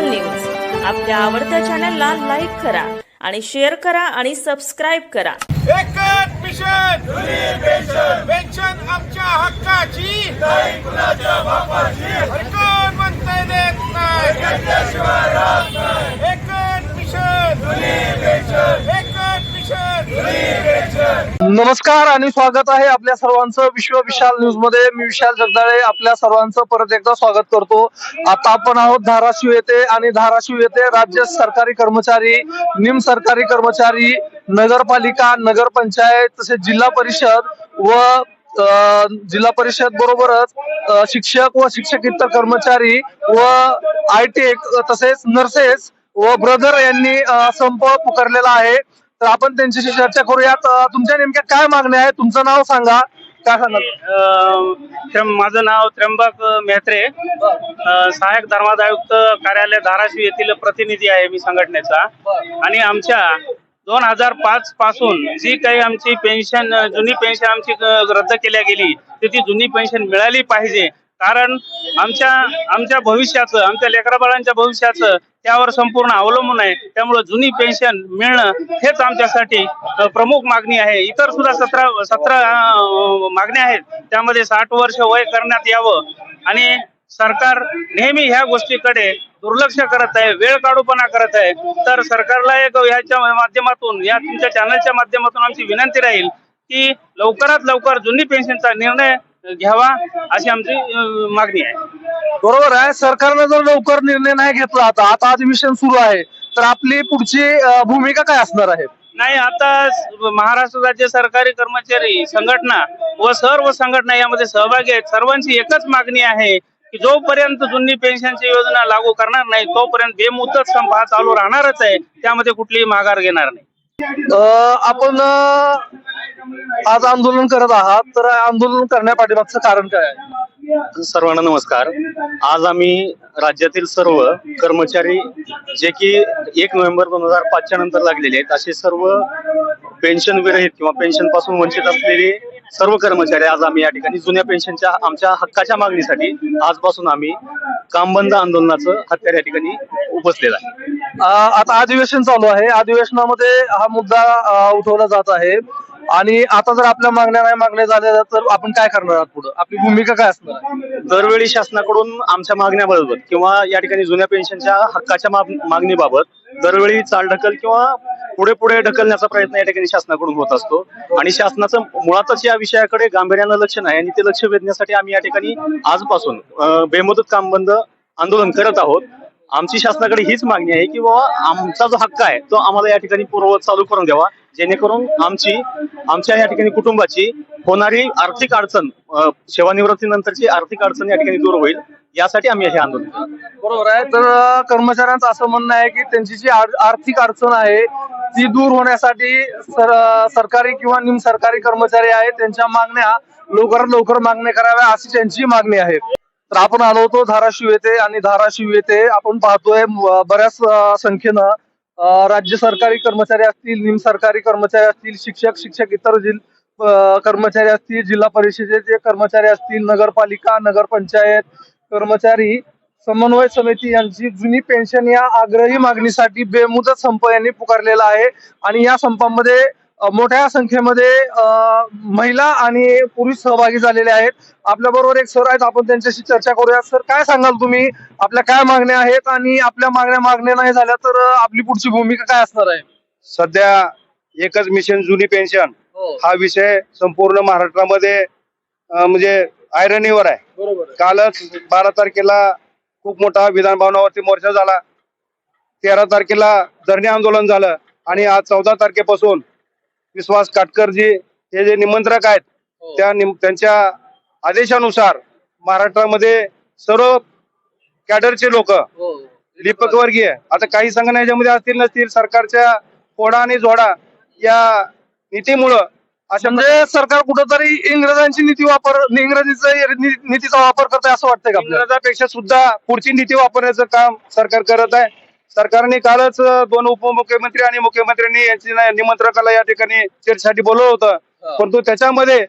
विशाल news आपल्या आवडत्या चॅनलला लाईक करा आणि शेअर करा आणि सबस्क्राईब करा. एकच मिशन पेन्शन आमच्या हक्काची. देत नाही. एकच मिशन मिशन नमस्कार आणि स्वागत आहे आपल्या सर्वांचं विश्व विशाल न्यूजमध्ये. मी विशाल जगदाळे आपल्या सर्वांचं परत एकदा स्वागत करतो. आता आपण आहोत धाराशिव येथे आणि धाराशिव येथे राज्य सरकारी कर्मचारी निम सरकारी कर्मचारी नगरपालिका नगरपंचायत तसेच जिल्हा परिषद व जिल्हा परिषद बरोबरच शिक्षक व शिक्षकेतर कर्मचारी व आय टी तसेच नर्सेस व ब्रदर यांनी संप पुकारलेला आहे. तर आपण त्यांच्याशी चर्चा करूयात. तुमच्या नेमक्या काय मागण्या आहेत? तुमचं नाव सांगा. काय सांगा माझं नाव त्र्यंबक मेहत्रे सहाय्यक धर्मादायुक्त कार्यालय धाराशिव येथील प्रतिनिधी आहे मी संघटनेचा. आणि आमच्या दोन हजार पाच पासून जी काही आमची पेन्शन जुनी पेन्शन आमची रद्द केल्या गेली तर ती जुनी पेन्शन मिळाली पाहिजे कारण आमच्या आमच्या भविष्याचं आमच्या लेकराबाळांच्या भविष्याचं त्यावर संपूर्ण अवलंबून आहे. त्यामुळे जुनी पेन्शन मिळणं हेच आमच्यासाठी प्रमुख मागणी आहे. इतर सुद्धा सतरा सतरा मागण्या आहेत. त्यामध्ये साठ वर्ष वय करण्यात यावं. आणि सरकार नेहमी ह्या गोष्टीकडे दुर्लक्ष करत आहे वेळ काढूपणा करत आहे. तर सरकारला एक ह्याच्या माध्यमातून या तुमच्या चॅनलच्या माध्यमातून आमची विनंती राहील की लवकरात लवकर जुनी पेन्शनचा निर्णय घ्यावा अशी आमची अ, मागणी आहे. बरोबर आहे. सरकारनं जर लवकर निर्णय नाही घेतला आता आता अधिवेशन सुरू आहे तर आपली पुढची अ, भूमिका काय असणार आहे? नाही आता स- महाराष्ट्र राज्य सरकारी कर्मचारी संघटना व सर्व संघटना यामध्ये सहभागी आहेत. सर्वांची एकच मागणी आहे की जोपर्यंत जुनी पेन्शनची योजना लागू करणार नाही तोपर्यंत बेमुदत संप हा चालू राहणारच आहे. त्यामध्ये कुठलीही माघार घेणार नाही. अ, आपण अ, आज आंदोलन करत आहात तर आंदोलन करण्यापाठीमागचं कारण काय आहे? सर्वांना नमस्कार. आज आम्ही राज्यातील सर्व कर्मचारी जे की एक नोव्हेंबर दोन हजार पाचच्या नंतर लागलेले आहेत असे सर्व पेन्शन विरहित किंवा पेन्शनपासून वंचित असलेले सर्व कर्मचारी आज आम्ही या ठिकाणी जुन्या पेन्शनच्या आमच्या हक्काच्या मागणीसाठी आजपासून आम्ही कामबंद आंदोलनाचं हत्यार या ठिकाणी उपसलेलं आहे. आता अधिवेशन चालू आहे. अधिवेशनामध्ये हा मुद्दा उठवला जात आहे. आणि आता जर आपल्या मागण्या नाही मागण्या झाल्या तर आपण काय करणार आहात पुढे? आपली भूमिका काय असणार आहे? दरवेळी शासनाकडून आमच्या मागण्याबाबत किंवा या ठिकाणी जुन्या पेन्शनच्या हक्काच्या माग- मागणीबाबत दरवेळी चालढकल किंवा पुढे पुढे ढकलण्याचा प्रयत्न या ठिकाणी शासनाकडून होत असतो. आणि शासनाचं मुळातच या विषयाकडे गांभीर्यानं लक्ष नाही आणि ते लक्ष वेधण्यासाठी आम्ही या ठिकाणी आजपासून अं, बेमुदत काम बंद आंदोलन करत आहोत. आमची शासनाकडे हीच मागणी आहे की बाबा आमचा जो हक्क आहे तो आम्हाला या ठिकाणी पूर्ववत चालू करून द्यावा. जेणेकरून आमची आमच्या या ठिकाणी कुटुंबाची होणारी आर्थिक अडचण सेवानिवृत्तीनंतरची आर्थिक अडचण या ठिकाणी दूर होईल. यासाठी आम्ही हे आंदोलन बरोबर आहे. तर कर्मचाऱ्यांचं असं म्हणणं आहे की त्यांची जी आर्थिक अडचण आहे ती दूर होण्यासाठी सर सरकारी किंवा निम सरकारी कर्मचारी आहेत. त्यांच्या मागण्या लवकरात लवकर मागण्या कराव्या अशी त्यांची मागणी आहे. तर आपण आलो होतो धाराशिव येथे आणि धाराशिव येथे आपण पाहतोय बऱ्याच संख्येनं राज्य सरकारी कर्मचारी असतील निम सरकारी कर्मचारी असतील शिक्षक शिक्षक इतर जिल कर्मचारी असतील जिल्हा परिषदेचे कर्मचारी असतील नगरपालिका नगरपंचायत कर्मचारी समन्वय समिती यांची जुनी पेन्शन या आग्रही मागणीसाठी बेमुदत संप यांनी पुकारलेला आहे. आणि या संपामध्ये मोठ्या संख्येमध्ये महिला आणि पुरुष सहभागी झालेले आहेत. आपल्या बरोबर एक सर आहेत आपण त्यांच्याशी चर्चा करूया. सर काय सांगाल तुम्ही? आपल्या काय मागण्या आहेत आणि आपल्या मागण्या मागण्या नाही झाल्या तर आपली पुढची भूमिका काय असणार आहे? सध्या एकच मिशन जुनी पेन्शन हा. विषय संपूर्ण महाराष्ट्रामध्ये म्हणजे आयरनीवर आहे. बरोबर कालच बारा तारखेला खूप मोठा विधान भवनावरती मोर्चा झाला. तेरा तारखेला धरणे आंदोलन झालं आणि आज चौदा तारखेपासून विश्वास काटकरजी हे जे निमंत्रक आहेत त्या निम- त्यांच्या आदेशानुसार महाराष्ट्रामध्ये सर्व कॅडरचे लोक दीपक वर्गीय आता काही संघटना याच्यामध्ये असतील नसतील सरकारच्या फोडा आणि जोडा या नीतीमुळं अशा म्हणजे सरकार कुठंतरी इंग्रजांची नीती वापर इंग्रजीचा नीतीचा वापर करत आहे असं वाटतंय का इंग्रजापेक्षा सुद्धा पुढची नीती वापरण्याचं काम सरकार करत आहे. सरकारने कालच दोन उपमुख्यमंत्री आणि मुख्यमंत्र्यांनी यांची निमंत्रकाला या ठिकाणी चर्चेसाठी बोलवलं होतं. परंतु त्याच्यामध्ये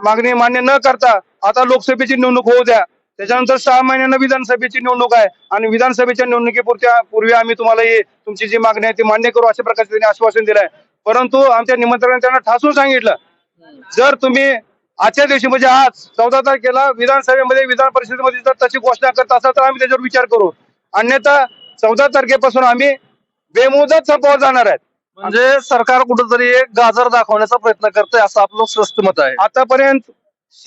मागणी मान्य न करता आता लोकसभेची निवडणूक होऊ द्या. त्याच्यानंतर सहा महिन्यांना विधानसभेची निवडणूक आहे आणि विधानसभेच्या निवडणुकीपुरत्या पूर्वी आम्ही तुम्हाला ही तुमची जी मागणी आहे ती मान्य करू अशा प्रकारचे त्यांनी आश्वासन दिलंय. परंतु आमच्या निमंत्रणाने त्यांना ठासून सांगितलं. जर तुम्ही आजच्या दिवशी म्हणजे आज चौदा तारखेला विधानसभेमध्ये विधान परिषदेमध्ये जर तशी घोषणा करत असाल तर आम्ही त्याच्यावर विचार करू. अन्यथा चौदा तारखेपासून आम्ही बेमुदत संपावर जाणार आहेत. म्हणजे सरकार कुठेतरी एक गाजर दाखवण्याचा प्रयत्न करतंय असं आपलं स्वस्थ मत आहे. आतापर्यंत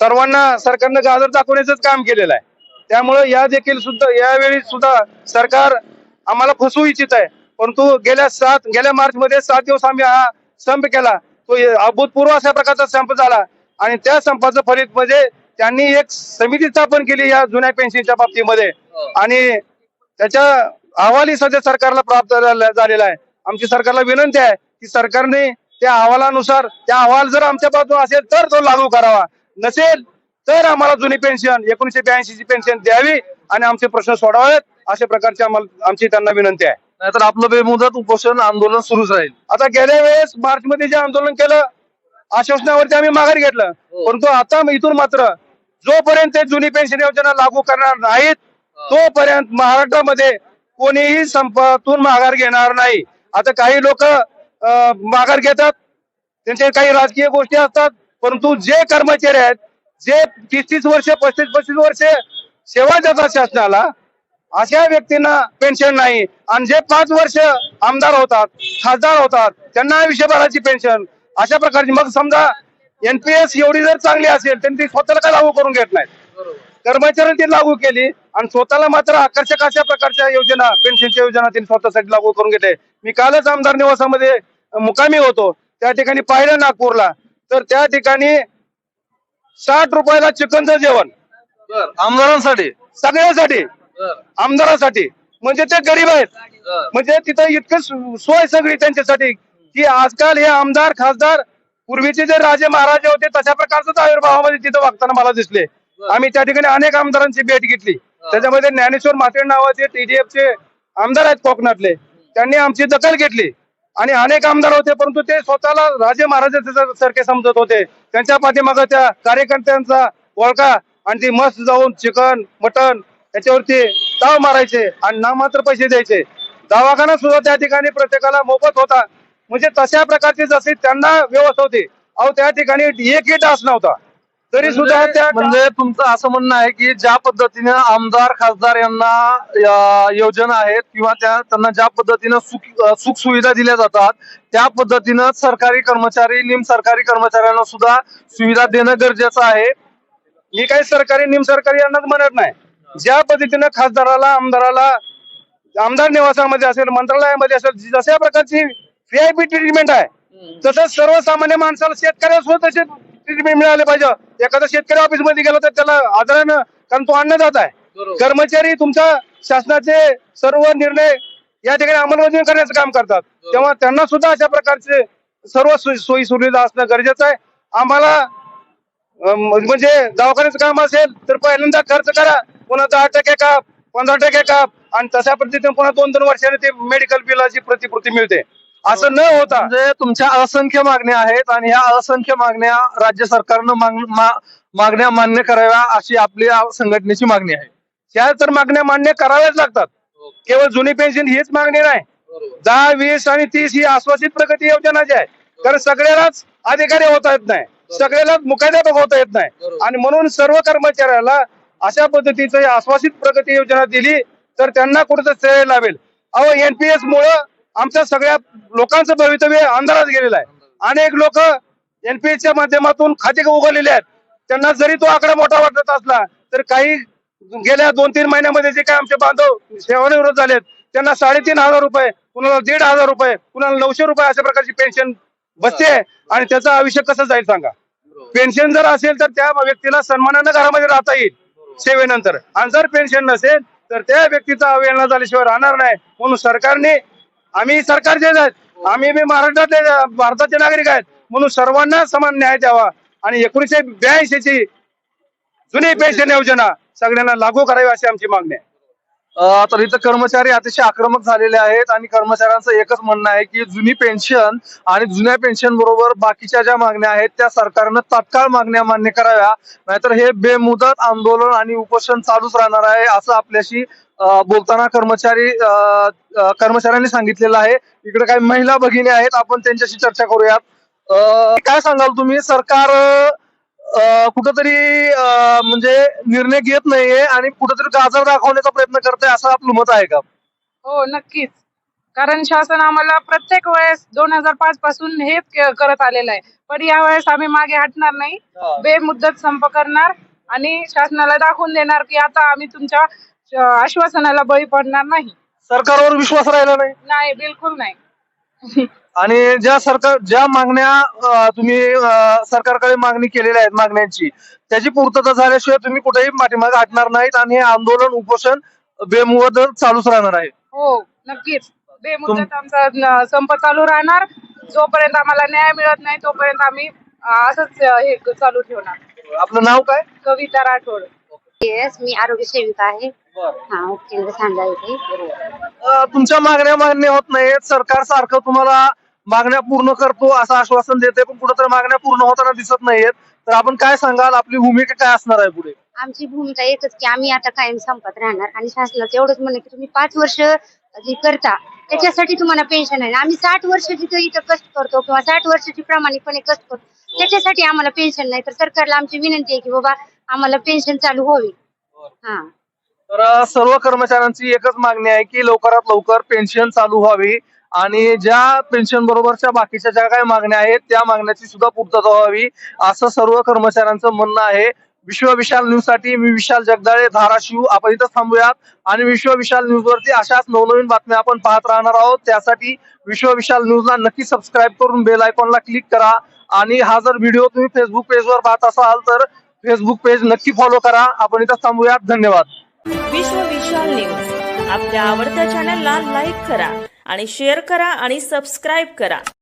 सर्वांना सरकारनं गाजर दाखवण्याचंच काम केलेलं आहे. त्यामुळे या देखील सुद्धा यावेळी सुद्धा सरकार आम्हाला फसवू इच्छित आहे. परंतु गेल्या सात गेल्या मार्च मध्ये सात दिवस आम्ही हा संप केला. तो अभूतपूर्व अशा प्रकारचा संप झाला. आणि त्या संपाचं फलित म्हणजे त्यांनी एक समिती स्थापन केली या जुन्या पेन्शनच्या बाबतीमध्ये. आणि त्याच्या अहवालही सध्या सरकारला प्राप्त झाला- झालेला आहे. आमची सरकारला विनंती आहे की सरकारने त्या अहवालानुसार त्या अहवाल जर आमच्या बाजूने असेल तर तो लागू करावा. नसेल तर आम्हाला जुनी पेन्शन एकोणीशे ब्याऐंशी ची पेन्शन द्यावी आणि आमचे प्रश्न सोडवावेत अशा प्रकारची आम्हाला आमची त्यांना विनंती आहे. नाहीतर आपलं बेमुदत उपोषण आंदोलन सुरूच राहील. आता गेल्या वेळेस मार्च मध्ये जे आंदोलन केलं आश्वासनावरती आम्ही माघार घेतलं. परंतु आता इथून मात्र जोपर्यंत जुनी पेन्शन योजना लागू करणार नाहीत तोपर्यंत महाराष्ट्रामध्ये कोणीही संपातून माघार घेणार नाही. आता काही लोक माघार घेतात. त्यांचे काही राजकीय गोष्टी असतात. परंतु जे कर्मचारी आहेत जे तीस तीस वर्ष पस्तीस पस्तीस वर्ष सेवा देतात शासनाला अशा व्यक्तींना पेन्शन नाही. आणि जे पाच वर्ष आमदार होतात खासदार होतात त्यांना विषयभराची पेन्शन. अशा प्रकारची. मग समजा एनपीएस एवढी जर चांगली असेल तर ती स्वतःला काय लागू करून घेत नाहीत? कर्मचाऱ्यांनी ती लागू केली आणि स्वतःला मात्र आकर्षक अशा प्रकारच्या योजना पेन्शनच्या योजना त्यांनी स्वतःसाठी लागू करून घेतले. मी कालच आमदार निवासामध्ये मुकामी होतो. त्या ठिकाणी पाहिलं नागपूरला. तर त्या ठिकाणी साठ रुपयाला चिकनचं जेवण. आमदारांसाठी? सगळ्यासाठी. आमदारासाठी. म्हणजे ते गरीब आहेत. म्हणजे तिथं इतकं सोय सगळी त्यांच्यासाठी. की आजकाल हे आमदार खासदार पूर्वीचे जे राजे महाराजे होते तशा प्रकारच आविर्भावामध्ये तिथं वागताना मला दिसले. आम्ही त्या ठिकाणी अनेक आमदारांची भेट घेतली. त्याच्यामध्ये ज्ञानेश्वर माते नावाचे TDF चे आमदार आहेत कोकणातले. त्यांनी आमची दखल घेतली. आणि अनेक आमदार होते परंतु ते स्वतःला राजे महाराजे सारखे समजत होते. त्यांच्या पाठीमागं त्या कार्यकर्त्यांचा वळका आणि ती मस्त जाऊन चिकन मटन याच्यावरती ताव मारायचे आणि नामात्र पैसे द्यायचे. दवाखाना सुद्धा त्या ठिकाणी प्रत्येकाला मोफत होता. म्हणजे तशा प्रकारची जशी त्यांना व्यवस्था होती. अहो त्या ठिकाणी एकही डास नव्हता. तरी सुद्धा त्या म्हणजे तुमचं असं म्हणणं आहे की ज्या पद्धतीने आमदार खासदार यांना या योजना आहेत किंवा त्या त्यांना ज्या पद्धतीनं सुख सुख सुविधा दिल्या जातात त्या पद्धतीनं सरकारी कर्मचारी निम सरकारी कर्मचाऱ्यांना सुद्धा सुविधा देणं गरजेचं आहे. मी काही सरकारी निम सरकारी यांनाच म्हणत नाही. ज्या पद्धतीनं खासदाराला आमदाराला आमदार निवासामध्ये असेल मंत्रालयामध्ये असेल जशा प्रकारची व्हीआयपी ट्रीटमेंट आहे तसंच सर्वसामान्य माणसाला शेतकऱ्याला सुद्धा तसे ट्रीटमेंट मिळाले पाहिजे. एखादा शेतकरी ऑफिसमध्ये गेला तर त्याला आदरानं कारण तो अन्नदात आहे. कर्मचारी तुमच्या शासनाचे सर्व निर्णय या ठिकाणी अंमलबजावणी करण्याचं काम करतात. तेव्हा त्यांना सुद्धा अशा प्रकारचे सर्व सोयी सुविधा असणं गरजेचं आहे. आम्हाला म्हणजे दवाखान्याचं काम असेल तर पहिल्यांदा खर्च करा. पुन्हा दहा टक्के काप पंधरा टक्के काप. आणि तशा पद्धतीने पुन्हा दोन दोन वर्षाने ते मेडिकल बिलाची प्रतिपूर्ती मिळते. असं न होता. म्हणजे तुमच्या असंख्य मागण्या आहेत आणि ह्या असंख्य मागण्या राज्य सरकारनं मागण्या मान्य कराव्या अशी आपली संघटनेची मागणी आहे. त्या तर मागण्या मान्य कराव्याच लागतात. केवळ जुनी पेन्शन हीच मागणी नाही. दहा वीस आणि तीस ही आश्वासित प्रगती योजना जी आहे कारण सगळ्यालाच अधिकारी होता येत नाही. सगळ्यालाच मुख्याध्यापक होता येत नाही. आणि म्हणून सर्व कर्मचाऱ्याला अशा पद्धतीचं आश्वासित प्रगती योजना दिली तर त्यांना कुठं श्रेय लावेल अहो एनपीएस मुळे आमच्या सगळ्या लोकांचं भवितव्य अंधारात गेलेलं आहे. अनेक लोक एनपीएस च्या माध्यमातून खाते उघडलेले आहेत. त्यांना जरी तो आकडा मोठा वाटत असला तर काही गेल्या दोन तीन महिन्यामध्ये जे काय आमचे बांधव सेवानिवृत्त झालेत त्यांना साडेतीन हजार रुपये कुणाला दीड हजार रुपये कुणाला नऊशे रुपये अशा प्रकारची पेन्शन बसते आणि त्याचं आयुष्य कसं जाईल सांगा. पेन्शन जर असेल तर त्या व्यक्तीला सन्मानानं घरामध्ये राहता येईल. सेवेनंतर. आणि जर पेन्शन नसेल तर त्या व्यक्तीचा अवहेलना झाल्याशिवाय राहणार नाही. म्हणून सरकारने आम्ही सरकारचे आहेत. आम्ही बी महाराष्ट्रातले भारताचे नागरिक आहेत. म्हणून सर्वांना समान न्याय द्यावा. आणि एकोणीसशे ब्याऐंशी ची जुनी पेन्शन योजना सगळ्यांना लागू करावी अशी आमची मागणी आहे. तर इथं कर्मचारी अतिशय आक्रमक झालेले आहेत आणि कर्मचाऱ्यांचं एकच म्हणणं आहे की जुनी पेन्शन आणि जुन्या पेन्शन बरोबर बाकीच्या ज्या मागण्या आहेत त्या सरकारनं तात्काळ मागण्या मान्य कराव्या. नाहीतर हे बेमुदत आंदोलन आणि उपोषण चालूच राहणार आहे असं आपल्याशी बोलताना कर्मचारी कर्मचाऱ्यांनी सांगितलेलं आहे. इकडे काही महिला भगिनी आहेत आपण त्यांच्याशी चर्चा करूयात. काय सांगाल तुम्ही? सरकार कुठंतरी म्हणजे निर्णय घेत नाहीये आणि कुठंतरी गाजर दाखवण्याचा प्रयत्न करते असं आपलं मत आहे का? हो नक्कीच. कारण शासन आम्हाला प्रत्येक वेळेस दोन हजार पाच पासून हेच करत आलेलं आहे. पण या वेळेस आम्ही मागे हटणार नाही. बेमुदत संप करणार आणि शासनाला दाखवून देणार की आता आम्ही तुमच्या आश्वासनाला बळी पडणार नाही. सरकारवर विश्वास राहिला नाही? नाही बिलकुल नाही. आणि ज्या सरकार ज्या मागण्या तुम्ही सरकारकडे मागणी केलेल्या आहेत मागण्यांची त्याची पूर्तता झाल्याशिवाय तुम्ही कुठेही पाठीमागे हटणार नाहीत आणि हे आंदोलन उपोषण बेमुदत चालूच राहणार आहे. हो नक्कीच. बेमुदत आमचा संप चालू राहणार. जोपर्यंत आम्हाला न्याय मिळत नाही तोपर्यंत आम्ही असंच हे चालू ठेवणार. आपलं नाव काय? कविता राठोड. येस मी आरोग्य सेविका आहे. हा सांगा अ, तुमच्या मागण्या मान्य होत नाहीत. सरकार सारखं तुम्हाला मागण्या पूर्ण करतो असं आश्वासन देते पण कुठेतरी मागण्या पूर्ण होताना दिसत नाहीयेत. तर आपण काय सांगाल? आपली भूमिका काय असणार आहे पुढे? आमची भूमिका एकच की आम्ही आता कायम संपत राहणार. आणि शासनाचं एवढंच म्हणणं की तुम्ही पाच वर्ष जे करता त्याच्यासाठी तुम्हाला पेन्शन आहे. आम्ही साठ वर्ष जिथं इथं कष्ट करतो किंवा साठ वर्षाची प्रामाणिकपणे कष्ट करतो त्याच्यासाठी आम्हाला पेन्शन नाही. तर सरकारला आमची विनंती आहे की बाबा आम्हाला पेन्शन चालू व्हावी. हा. तर सर्व कर्मचाऱ्यांची एकच मागणी आहे की लवकरात लवकर पेन्शन चालू व्हावी. आणि ज्या पेन्शन बरोबरच्या बाकीच्या ज्या काही मागण्या आहेत त्या मागण्याची सुद्धा पूर्तता व्हावी असं सर्व कर्मचाऱ्यांचं म्हणणं आहे. विश्व विशाल न्यूजसाठी मी विशाल जगदाळे धाराशिव आपण इथं थांबूयात. आणि विश्व विशाल न्यूज वरती अशाच नवनवीन बातम्या आपण पाहत राहणार आहोत. त्यासाठी विश्व विशाल न्यूजला नक्की सबस्क्राईब करून बेल आयकॉनला क्लिक करा. आणि हा जर व्हिडिओ तुम्ही फेसबुक पेजवर पाहत असाल तर फेसबुक पेज नक्की फॉलो करा. आपण इथं थांबूयात. धन्यवाद. विश्व विशाल न्यूज आपल्या आवडत्या चॅनलला लाईक करा. आणि शेअर करा आणि सबस्क्राईब करा.